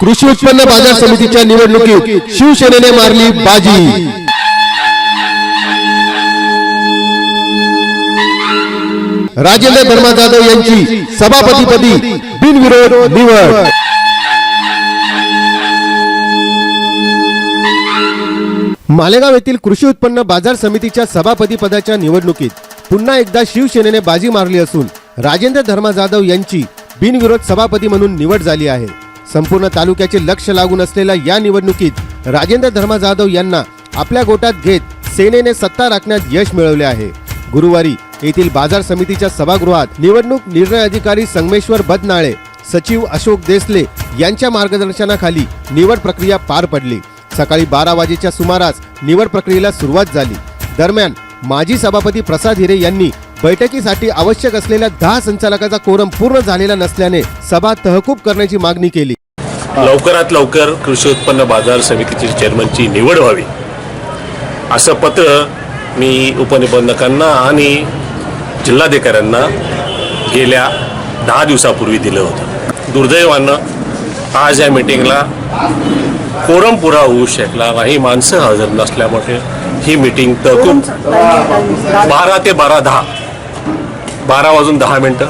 कृषी उत्पन्न बाजार समितीच्या निवडणुकीत शिवसेनेने मारली बाजी. राजेंद्र धर्मा जाधव यांची सभापतीपदी बिनविरोध निवड. मालेगाव येथील कृषी उत्पन्न बाजार समितीच्या सभापती पदाच्या निवडणुकीत पुन्हा एकदा शिवसेनेने बाजी मारली असून राजेंद्र धर्मा जाधव यांची बिनविरोध सभापती म्हणून निवड झाली आहे. संपूर्ण तालुक्याचे लक्ष लागून असलेल्या या निवडणुकीत राजेंद्र धर्मा जाधव यांना आपल्या गोटात घेत सेनेने सत्ता राखण्यात यश मिळवले आहे. गुरुवारी येथील बाजार समितीच्या सभागृहात निवडणूक निर्णय अधिकारी संगमेश्वर बदनाळे सचिव अशोक देसले यांच्या मार्गदर्शनाखाली निवड प्रक्रिया पार पडली. सकाळी बारा वाजेच्या सुमारास निवड प्रक्रियेला सुरुवात झाली. दरम्यान माजी सभापती प्रसाद हिरे यांनी बैठकीसाठी आवश्यक असलेल्या दहा संचालकाचा कोरम पूर्ण झालेला नसल्याने सभा तहकूब करण्याची मागणी केली. लवकरात लवकर कृषी उत्पन्न बाजार समितीची चेअरमनची निवड व्हावी. असं पत्र मी उपनिबंधकांना आणि जिल्हाधिकाऱ्यांना गेल्या दहा दिवसापूर्वी दिलं होतं. दुर्दैवानं आज या मिटिंगला कोरम पुरा होऊ शकला नाही माणसं हजर नसल्यामुळे ही मिटिंग तहकूब बारा ते बारा दहा बारा वाजून दहा मिनटं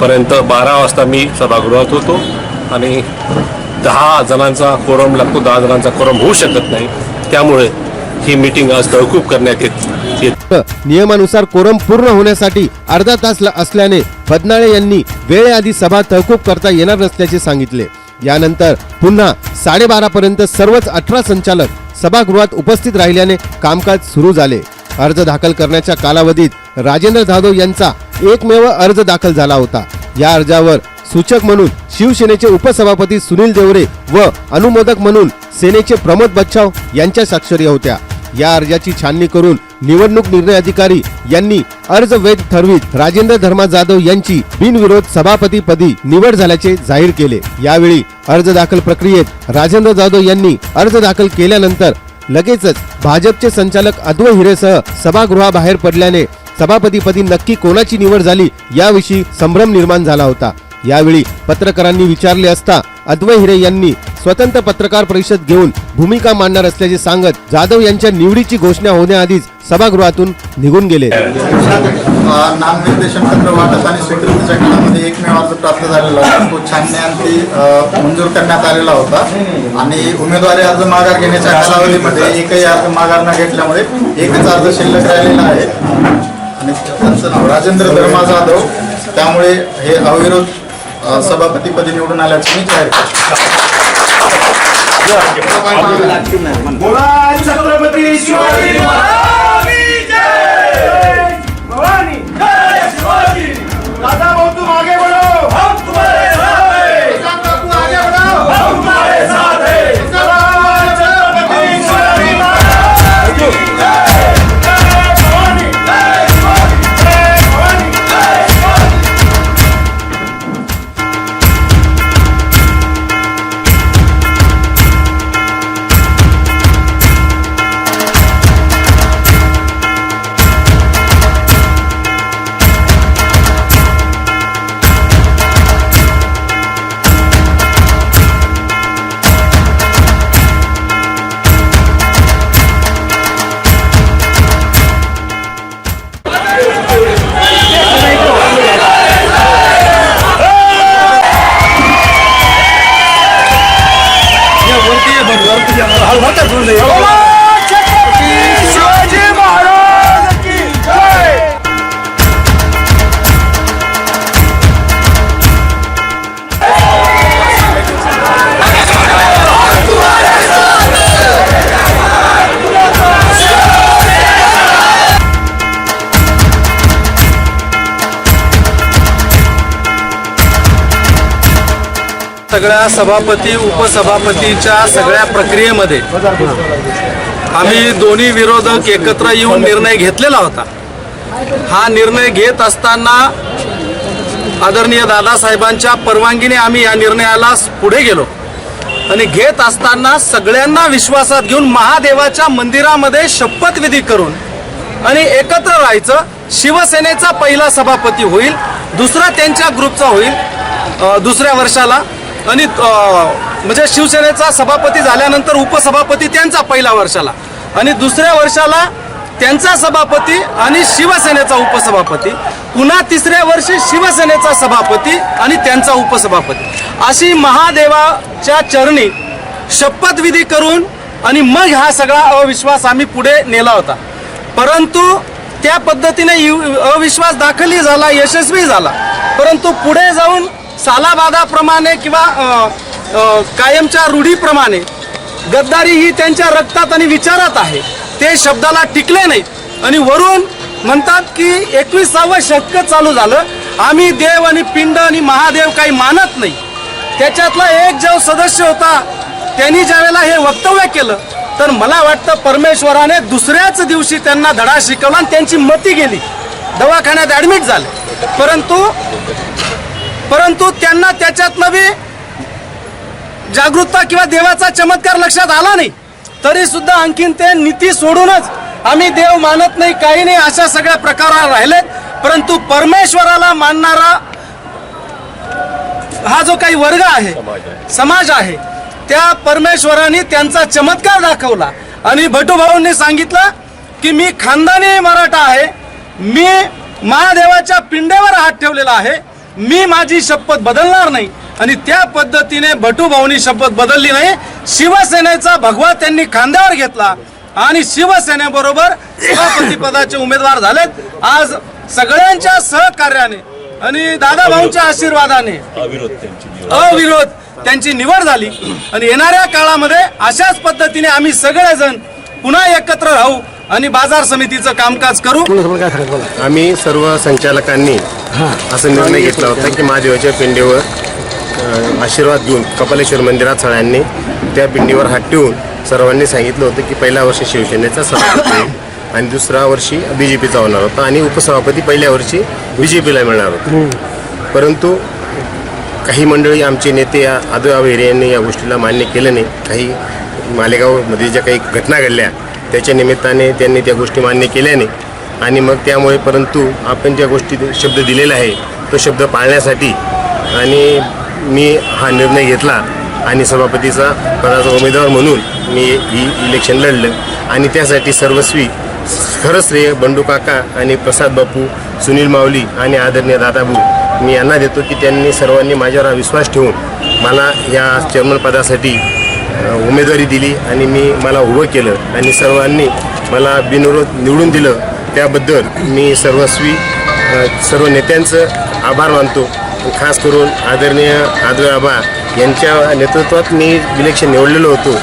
पर्यंत बारा वाजता मी सभागृहात होतो. आणि दहा जणांचा कोरम लागतो दहा जणांचा कोरम होऊ शकत नाही. त्यामुळे ही मीटिंग आज तहकूब करण्यात येत नियमानुसार कोरम पूर्ण होण्यासाठी अर्धा तास ल- असल्याने बदनाळे यांनी वेळेआधी सभा तहकूब करता येणार नसल्याचे सांगितले. यानंतर पुन्हा साडेबारा पर्यंत सर्वच अठरा संचालक सभागृहात उपस्थित राहिल्याने कामकाज सुरू झाले. अर्ज दाखल करण्याच्या कालावधीत राजेंद्र जाधव यांचा एकमेव अर्ज दाखल झाला होता. या अर्जावर सूचक म्हणून शिवसेनेचे उपसभापती सुनील देवरे व अनुमोदक म्हणून सेनेचे प्रमोद बच्छाव यांच्या स्वाक्षरी होत्या. या अर्जाची छाननी करून निवडणूक निर्णय अधिकारी यांनी अर्ज वैध ठरवीत राजेंद्र धर्मा जाधव यांची बिनविरोध सभापती पदी निवड झाल्याचे जाहीर केले. यावेळी अर्ज दाखल प्रक्रियेत राजेंद्र जाधव यांनी अर्ज दाखल केल्यानंतर लगेचच भाजपचे संचालक अद्व हिरेसह सभागृहाबाहेर पडल्याने सभापतीपदी नक्की कोणाची निवड झाली याविषयी संभ्रम निर्माण झाला होता. यावेळी पत्रकारांनी विचारले असता अद्वै हिरे यांनी स्वतंत्र पत्रकार परिषद घेऊन भूमिका मांडणार असल्याचे सांगत जाधव यांच्या निवडीची घोषणा होण्याआधीच सभागृहातून निघून गेले. नामनिर्देशन पत्र वाटप आणि स्वीकृतीच्या काळामध्ये एकमेव अर्ज प्राप्त झालेला होता. तो छाननीअंती मंजूर करण्यात आलेला होता. आणि उमेदवारी अर्ज माघार घेण्याच्या कालावधीमध्ये एकही अर्ज माघार न घेतल्यामुळे एकच अर्ज शिल्लक राहिलेला आहे. आणि त्यांचं नाव राजेंद्र धर्मा जाधव. त्यामुळे हे अविरोध सभापतीपदी निवडून आल्याचं मी जाहीर करतो. छत्रपती शिवाजी सगळ्या सभापती उपसभापतीच्या सगळ्या प्रक्रियेमध्ये आम्ही दोन्ही विरोधक एकत्र येऊन निर्णय घेतलेला होता. हा निर्णय घेत असताना आदरणीय दादासाहेबांच्या परवानगीने आम्ही या निर्णयाला पुढे गेलो आणि घेत असताना सगळ्यांना विश्वासात घेऊन महादेवाच्या मंदिरामध्ये शपथविधी करून आणि एकत्र राहायचं. शिवसेनेचा पहिला सभापती होईल दुसरा त्यांच्या ग्रुपचा होईल दुसऱ्या वर्षाला. आणि म्हणजे शिवसेनेचा सभापती झाल्यानंतर उपसभापती त्यांचा पहिल्या वर्षाला. आणि दुसऱ्या वर्षाला त्यांचा सभापती आणि शिवसेनेचा उपसभापती. पुन्हा तिसऱ्या वर्षी शिवसेनेचा सभापती आणि त्यांचा उपसभापती. अशी महादेवाच्या चरणी शपथविधी करून आणि मग हा सगळा अविश्वास आम्ही पुढे नेला होता. परंतु त्या पद्धतीने यु- अविश्वास दाखलही झाला यशस्वी झाला. परंतु पुढे जाऊन सालाबादाप्रमाणे किंवा कायमच्या रूढीप्रमाणे गद्दारी ही त्यांच्या रक्तात आणि विचारात आहे. ते शब्दाला टिकले नाहीत. आणि वरून म्हणतात की एकविसावं शतक चालू झालं. आम्ही देव आणि पिंड आणि महादेव काही मानत नाही. त्याच्यातला एक जो सदस्य होता त्यांनी ज्यावेळेला हे वक्तव्य केलं तर मला वाटतं परमेश्वराने दुसऱ्याच दिवशी त्यांना धडा शिकवला आणि त्यांची मती गेली. दवाखान्यात ॲडमिट झाले. परंतु परंतु त्यांना त्याच्यातनं बी जागरूकता किंवा देवाचा चमत्कार लक्षात आला नाही. तरी सुद्धा आणखीन ते नीती सोडूनच आम्ही देव मानत नाही काही नाही अशा सगळ्या प्रकारा राहिलेत. परंतु परमेश्वराला मानणारा हा जो काही वर्ग आहे समाज आहे त्या परमेश्वराने त्यांचा चमत्कार दाखवला. आणि भटूभाऊंनी सांगितलं की मी खानदानी मराठा आहे मी महादेवाच्या पिंडेवर हात ठेवलेला आहे मी माझी शपथ बदलणार नाही. आणि त्या पद्धतीने भटूभाऊनी शपथ बदलली नाही. शिवसेनेचा भगवा त्यांनी खांद्यावर घेतला. आणि शिवसेनेबरोबर सभापती पदाचे उमेदवार झालेत. आज सगळ्यांच्या सहकार्याने आणि दादाभाऊंच्या आशीर्वादाने. अविरोध त्यांची निवड झाली. आणि येणाऱ्या काळामध्ये अशाच पद्धतीने आम्ही सगळेजण पुन्हा एकत्र राहू आणि बाजार समितीचं कामकाज करू. आम्ही सर्व संचालकांनी असा निर्णय घेतला होता की महादेवाच्या पिंडीवर आशीर्वाद घेऊन कपालेश्वर मंदिरात सगळ्यांनी त्या पिंडीवर हात ठेवून सर्वांनी सांगितलं होतं की पहिल्या वर्षी शिवसेनेचा सभापती होईल आणि दुसऱ्या वर्षी बी जे पीचा होणार होता आणि उपसभापती पहिल्या वर्षी बी जे पीला मिळणार होता. परंतु काही मंडळी आमचे नेते या आदो आवेरे यांनी या गोष्टीला मान्य केलं नाही. काही मालेगावमध्ये ज्या काही घटना घडल्या त्याच्या निमित्ताने त्यांनी त्या गोष्टी मान्य केल्या नाही. आणि मग त्यामुळे परंतु आपण ज्या गोष्टी शब्द दिलेला आहे तो शब्द पाळण्यासाठी आणि मी हा निर्णय घेतला आणि सभापतीचा पदाचा उमेदवार म्हणून मी ही इलेक्शन लढलं. आणि त्यासाठी सर्वस्वी खरंच श्रेय बंडू काका आणि प्रसाद बापू सुनील माऊली आणि आदरणीय दादाभाऊ मी यांना देतो की त्यांनी सर्वांनी माझ्यावर हा विश्वास ठेवून मला या चेअरमन पदासाठी उमेदवारी दिली आणि मी मला उभं केलं आणि सर्वांनी मला बिनविरोध निवडून दिलं. त्याबद्दल मी सर्वस्वी सर्व नेत्यांचं आभार मानतो. खास करून आदरणीय आदवे आबा यांच्या नेतृत्वात मी इलेक्शन निवडलेलो होतो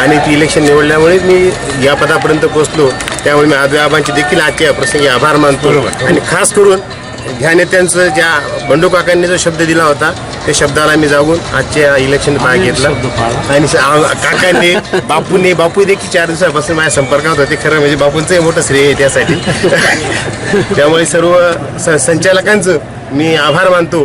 आणि ती इलेक्शन निवडल्यामुळे मी या पदापर्यंत पोहोचलो. त्यामुळे मी आदवे आबांचे देखील आजच्या प्रसंगी आभार मानतो. आणि खास करून ह्या नेत्यांचं ज्या बंडू काकांनी जो शब्द दिला होता त्या शब्दाला मी जाऊन आजच्या इलेक्शन भाग घेतला. आणि काकांनी बापूंनी बापू देखील चार दिवसापासून माझ्या संपर्कात होते. खरं म्हणजे बापूंचंही मोठं श्रेय आहे त्यासाठी. त्यामुळे सर्व संचालकांचं मी आभार मानतो.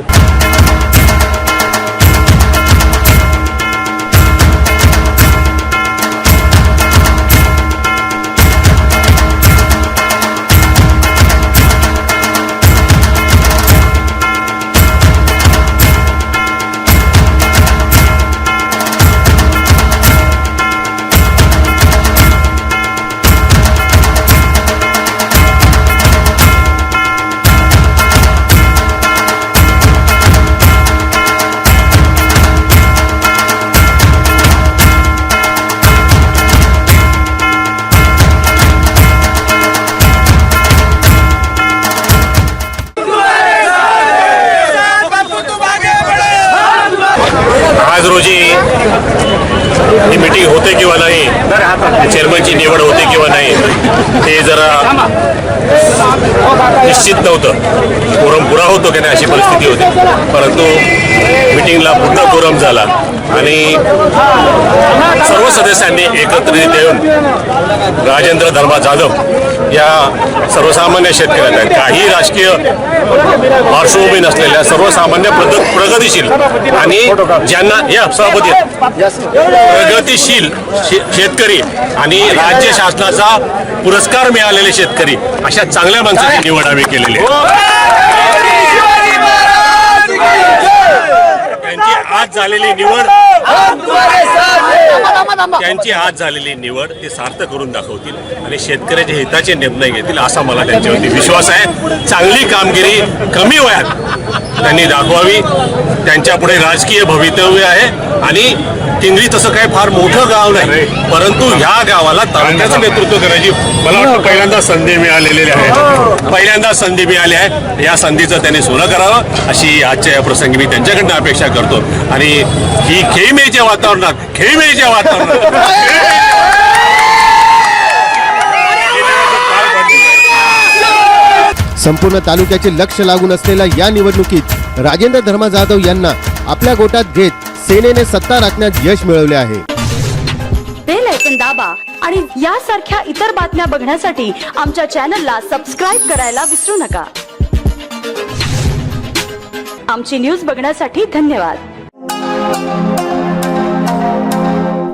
ते जरा निश्चित नव्हतं. कोरम पुरा होतो की नाही अशी परिस्थिती होती. परंतु मिटिंगला पूर्ण कोरम झाला. आणि सर्व सदस्यांनी एकत्रित येऊन राजेंद्र धर्मा जाधव या सर्वसामान्य शेतकऱ्यांना काही राजकीय पार्श्वभूमी नसलेल्या सर्वसामान्य प्रग- प्रगतिशील आणि ज्यांना या सभापती प्रगतीशील शे- शेतकरी आणि राज्य शासनाचा पुरस्कार मिळालेले शेतकरी अशा चांगल्या माणसाची निवड आम्ही केलेली आहे त्यांची आज झालेली निवड. त्यांची आज झालेली निवड ते सार्थ करून दाखवतील आणि शेतकऱ्याच्या हिताचे निर्णय घेतील असा मला त्यांच्यावरती विश्वास आहे. चांगली कामगिरी कमी वयात त्यांनी दाखवावी. त्यांच्या पुढे राजकीय भवितव्य आहे आणि किंगळी तसं काही फार मोठं गाव नाही परंतु ह्या गावाला तालुक्याचं नेतृत्व करायची मला वाटतं पहिल्यांदा संधी मिळालेली आहे. पहिल्यांदा संधी मिळाली आहे. या संधीचं त्यांनी सोनं करावं अशी आजच्या या प्रसंगी मी त्यांच्याकडनं अपेक्षा करतो. आणि ही खेळमेच्या वातावरणात खेळमेच्या वातावरणात. संपूर्ण तालुक्याचे लक्ष लागून असलेल्या या निवडणुकीत राजेंद्र धर्मा जाधव यांना आपल्या गोटात घेत सेनेने सत्ता राखण्यात यश मिळवले आहे. बेल ऐकन दाबा आणि यासारख्या इतर बातम्या बघण्यासाठी आमच्या चॅनलला सबस्क्राईब करायला विसरू नका. आमची न्यूज बघण्यासाठी धन्यवाद.